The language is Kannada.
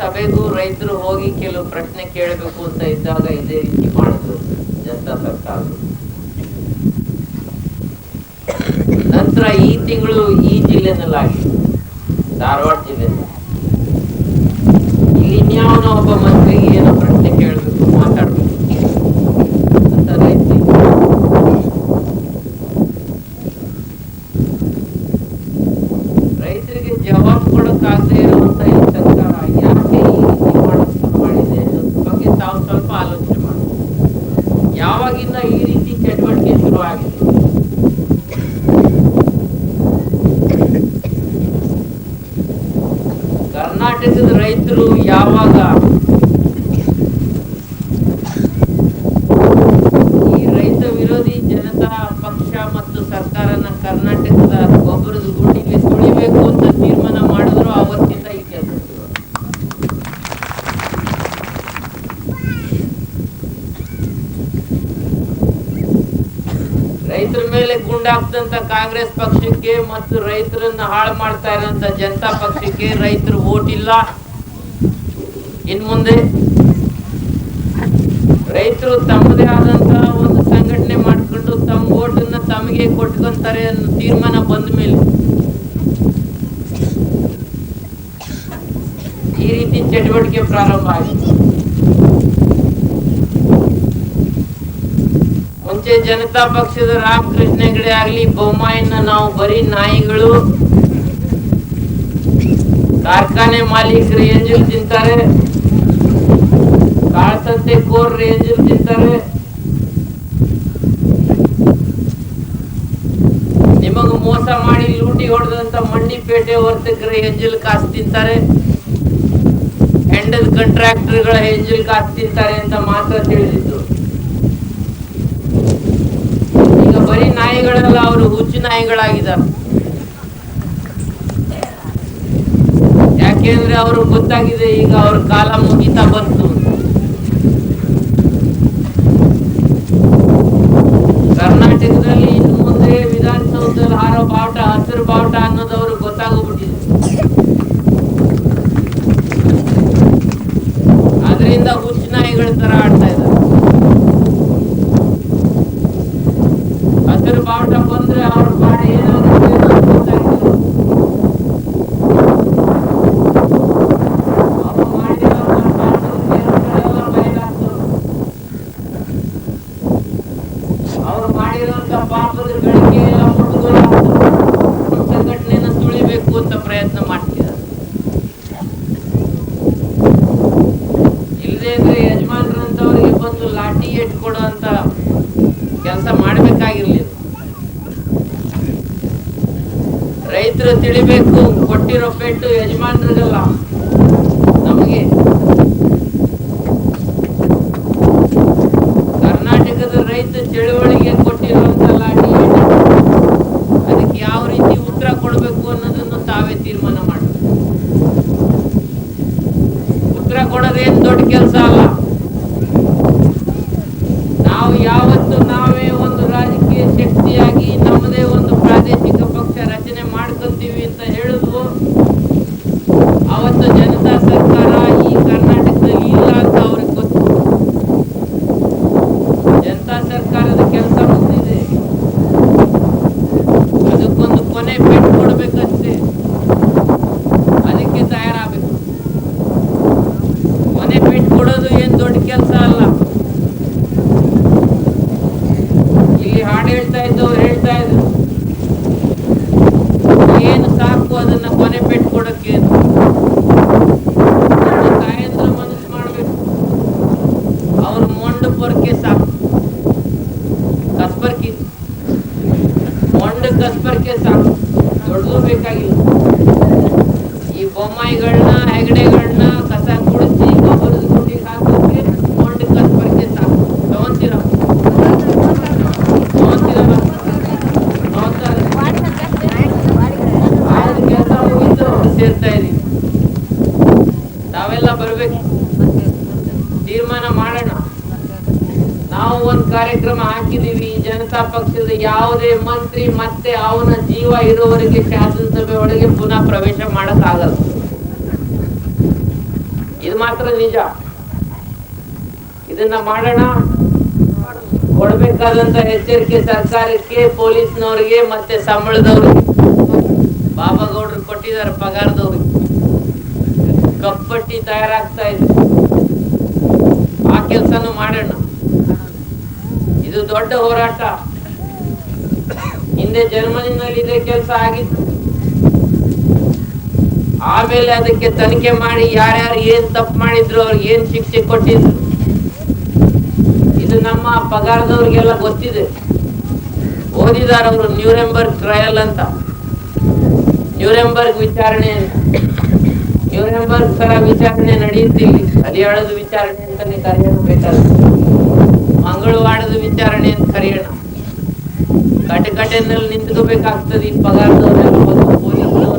ಸಭೆಗೂ ರೈತರು ಹೋಗಿ ಕೆಲವು ಪ್ರಶ್ನೆ ಕೇಳಬೇಕು ಅಂತ ಇದ್ದಾಗ ಇದೇ ರೀತಿ ಮಾಡಿದ್ರು ಜನತಾ ಸರ್ಕಾರ. ನಂತರ ಈ ತಿಂಗಳು ಈ ಜಿಲ್ಲೆನಲ್ಲಾಗಿ ಧಾರವಾಡ ಜಿಲ್ಲೆ ಇಲ್ಲಿ ಇನ್ಯಾವನೋ ಒಬ್ಬ ಮಂತ್ರಿಗೆ ಏನೋ ಪ್ರಶ್ನೆ ಕೇಳಬೇಕು ಕರ್ನಾಟಕದ ರೈತರು ಯಾವಾಗ ಈ ರೈತ ವಿರೋಧಿ ಜನತಾ ಪಕ್ಷ ಮತ್ತು ಸರ್ಕಾರನ ಕರ್ನಾಟಕದ ಗೊಬ್ಬರದ ಗುಂಡಿಗೆ ತುಳಿಬೇಕು ಅಂತ ತೀರ್ಮಾನ ಮಾಡಿದ್ರು ಅವತ್ತಿಂದ ಈ ಕೆಲಸ ಶುರು. ರೈತರ ಮೇಲೆ ಗುಂಡಾಕ್ತಂತ ಕಾಂಗ್ರೆಸ್ ಪಕ್ಷಕ್ಕೆ ಮತ್ತು ರೈತರನ್ನ ಹಾಳು ಮಾಡ್ತಾ ಇರೋಂತ ಜನತಾ ಪಕ್ಷಕ್ಕೆ ರೈತರು ಓಟ್ ಇಲ್ಲ ಇನ್ ಮುಂದೆ ರೈತರು ತಮ್ಮದೇ ಆದಂತ ಒಂದು ಸಂಘಟನೆ ಮಾಡ್ಕೊಂಡು ತಮ್ಮ ಓಟನ್ನ ತಮಗೆ ಕೊಟ್ಕೊಂತಾರೆ ಅನ್ನೋ ತೀರ್ಮಾನ ಬಂದ ಮೇಲೆ ಈ ರೀತಿ ಚಟುವಟಿಕೆ ಪ್ರಾರಂಭ ಆಗಿದೆ ಮುಂಚೆ ಜನತಾ ಪಕ್ಷದ ರಾಮಕೃಷ್ಣ ಹೆಗಡೆ ಆಗ್ಲಿ, ಬೊಮ್ಮಾಯಿನ ನಾವು ಬರೀ ನಾಯಿಗಳು. ಕಾರ್ಖಾನೆ ಮಾಲೀಕರು ಎಂಜಲ್ ತಿಂತಾರೆ. ಕಾಳಸಂತೆ ಕೋರ್ರು ಎಂಜಲ್ ತಿಂತಾರೆ. ನಿಮಗ ಮೋಸ ಮಾಡಿ ಲೂಟಿ ಹೊಡೆದಂತ ಮಂಡಿ ಪೇಟೆ ವರ್ತಕರು ಎಂಜಲ್ ಕಾಸು ತಿಂತಾರೆ. ಹೆಂಡದ ಕಾಂಟ್ರಾಕ್ಟರ್ಗಳ ಎಂಜಲ್ ಕಾಸು ತಿಂತಾರೆ ಅಂತ ಮಾತ್ರ ತಿಳಿದಿತ್ತು ಈಗ ಬರೀ ನಾಯಿಗಳೆಲ್ಲ ಅವರು ಹುಚ್ಚು ನಾಯಿಗಳಾಗಿದ್ದಾರೆ. ಯಾಕೆಂದ್ರೆ ಅವರು ಗೊತ್ತಾಗಿದೆ ಈಗ ಅವ್ರ ಕಾಲ ಮುಗಿತಾ ಬಂತು. ಕರ್ನಾಟಕದಲ್ಲಿ ಇನ್ನು ಮುಂದೆ ವಿಧಾನಸೌಧದಲ್ಲಿ ಹಾರೋ ಬಾವುಟ, ಹಸಿರು ಬಾವುಟ ಅನ್ನೋದು ಅವ್ರಿಗೆ ಗೊತ್ತಾಗೋಗ್ಬಿಟ್ಟಿದೆ. ಅದರಿಂದ ಹುಚ್ಚು ನಾಯಿಗಳ ತರ ಅಂತ ಪ್ರಯತ್ನ ಅವ್ರ ಬಾಡಿ ಯಜಮಾನ್ರಂತವ್ರಿಗೆ ಬಂದು ಲಾಠಿ ಇಟ್ಕೊಡೋ ಅಂತ ಕೆಲಸ ಮಾಡ್ಬೇಕಾಗಿರ್ಲಿಲ್ಲ ರೈತರು ತಿಳಿಬೇಕು, ಕೊಟ್ಟಿರೋ ಪೆಟ್ಟು ಯಜಮಾನ್ರಿಗಲ್ಲ ನಮಗೆ. ಕರ್ನಾಟಕದ ರೈತ ಚಳುವಳಿಗೆ ಕೊಟ್ಟಿರುವಂತ ಲಾಠಿ. ಅದಕ್ಕೆ ಯಾವ ರೀತಿ ಉತ್ತರ ಕೊಡಬೇಕು ಅನ್ನೋದನ್ನು ತಾವೇ ತೀರ್ಮಾನ ಮಾಡಬೇಕು. ಉತ್ತರ ಕೊಡೋದೇನ್ ದೊಡ್ಡ ಕೆಲಸ ಅಲ್ಲ. ಮಾಡ್ಕೊಂತೀವಿ ಅಂತ ಹೇಳಿದ್ವು ಅವತ್ತು ಜನತಾ ಸರ್ಕಾರ ಈ ಕರ್ನಾಟಕದಲ್ಲಿ ಇಲ್ಲ ಅಂತ ಅವ್ರಿಗೆ ಗೊತ್ತು. ಜನತಾ ಸರ್ಕಾರದ ಕೆಲಸ ಮುಗಿದಿದೆ ಅದಕ್ಕೊಂದು ಕೊನೆ ಪೆಟ್ಟು ಕೊಡ್ಬೇಕಷ್ಟೇ. ಅದಕ್ಕೆ ತಯಾರಾಗಬೇಕು. ಕೊನೆ ಪೆಟ್ಟು ಕೊಡೋದು ಏನ್ ದೊಡ್ಡ ಕೆಲಸ ಅಲ್ಲ. ಇಲ್ಲಿ ಹಾಡು ಹೇಳ್ತಾ ಇದ್ದವ್ರು ಹೇಳ್ತಾ ಇದ್ರು ಏನು ಸಾಕು ಅದನ್ನ ಕೊನೆ ಕೊಡಕ್ಕೆ ಅಂತ. ನಮ್ಮ ತಾಯಂದ್ರ ಮಾಡ್ಬೇಕು. ಅವ್ರ ಮೊಂಡ ಪೊರ್ಕೆ ಸಾಕು. ಕಸ್ಬರ್ಕಿ. ಮೊಂಡು ಕಸ್ಬರ್ಕೆ ಸಾಕು. ದೊಡ್ಡದು ಬೇಕಾಗಿಲ್ಲ. ಈ ಬೊಮ್ಮಾಯಿಗಳನ್ನ ಹೆಗಡೆಗಳನ್ನ ಬರ್ಬೇಕು ತೀರ್ಮಾನ ಮಾಡೋಣ. ನಾವು ಒಂದು ಕಾರ್ಯಕ್ರಮ ಹಾಕಿದೀವಿ. ಜನತಾ ಪಕ್ಷದ ಯಾವುದೇ ಮಂತ್ರಿ ಮತ್ತೆ ಅವನ ಜೀವ ಇರುವವರೆಗೆ ಶಾಸನಸಭೆ ಒಳಗೆ ಪುನಃ ಪ್ರವೇಶ ಮಾಡಕ್ ಆಗಲ್ಲ ಮಾತ್ರ ನಿಜ. ಇದನ್ನ ಮಾಡೋಣ. ಕೊಡ್ಬೇಕಾದಂತ ಎಚ್ಚರಿಕೆ ಸರ್ಕಾರಕ್ಕೆ, ಪೊಲೀಸ್ನವ್ರಿಗೆ ಮತ್ತೆ ಸಂಬಳದವ್ರಿಗೆ. ಬಾಬಾಗೌಡರು ಕೊಟ್ಟಿದ್ದಾರೆ, ಪಗಾರದವ್ರಿಗೆ. ಕಪ್ಪಟ್ಟಿ ತಯಾರಾಗ್ತಾ ಇದೆ. ಆ ಕೆಲಸನೂ ಮಾಡೋಣ. ಇದು ದೊಡ್ಡ ಹೋರಾಟ. ಹಿಂದೆ ಜರ್ಮನಿನಲ್ಲಿ ಇದೇ ಕೆಲಸ ಆಗಿತ್ತು. ಆಮೇಲೆ ಅದಕ್ಕೆ ತನಿಖೆ ಮಾಡಿ ಯಾರ್ಯಾರು ಏನ್ ತಪ್ಪು ಮಾಡಿದ್ರು ಅವ್ರಿಗೆ ಏನ್ ಶಿಕ್ಷೆ ಕೊಟ್ಟಿದ್ರು. ಇದು ನಮ್ಮ ಪಗಾರದವ್ರಿಗೆಲ್ಲ ಗೊತ್ತಿದೆ. ಓದಿದಾರ ಅವರು ನ್ಯೂರೆಂಬರ್ಗ್ ಟ್ರಯಲ್ ಅಂತ. ನ್ಯೂರೆಂಬರ್ಗ್ ವಿಚಾರಣೆ ತರ ವಿಚಾರಣೆ ನಡೆಯುತ್ತಿಲ್ಲಿ. ಹರಿಯಾಳದ ವಿಚಾರಣೆ ಅಂತಾನೆ ಕರೆಯೋಣ ಬೇಕಾದ ಮಂಗಳವಾಡದ ವಿಚಾರಣೆ ಅಂತ ಕರೆಯೋಣ. ಕಟಕಟೆನಲ್ಲಿ ನಿಂತ್ಕೋಬೇಕಾಗ್ತದೆ ಈ ಪಗಾರದವರೆಲ್ಲ ಪೊಲೀಸ್ನವರಾಗ್ಲಿ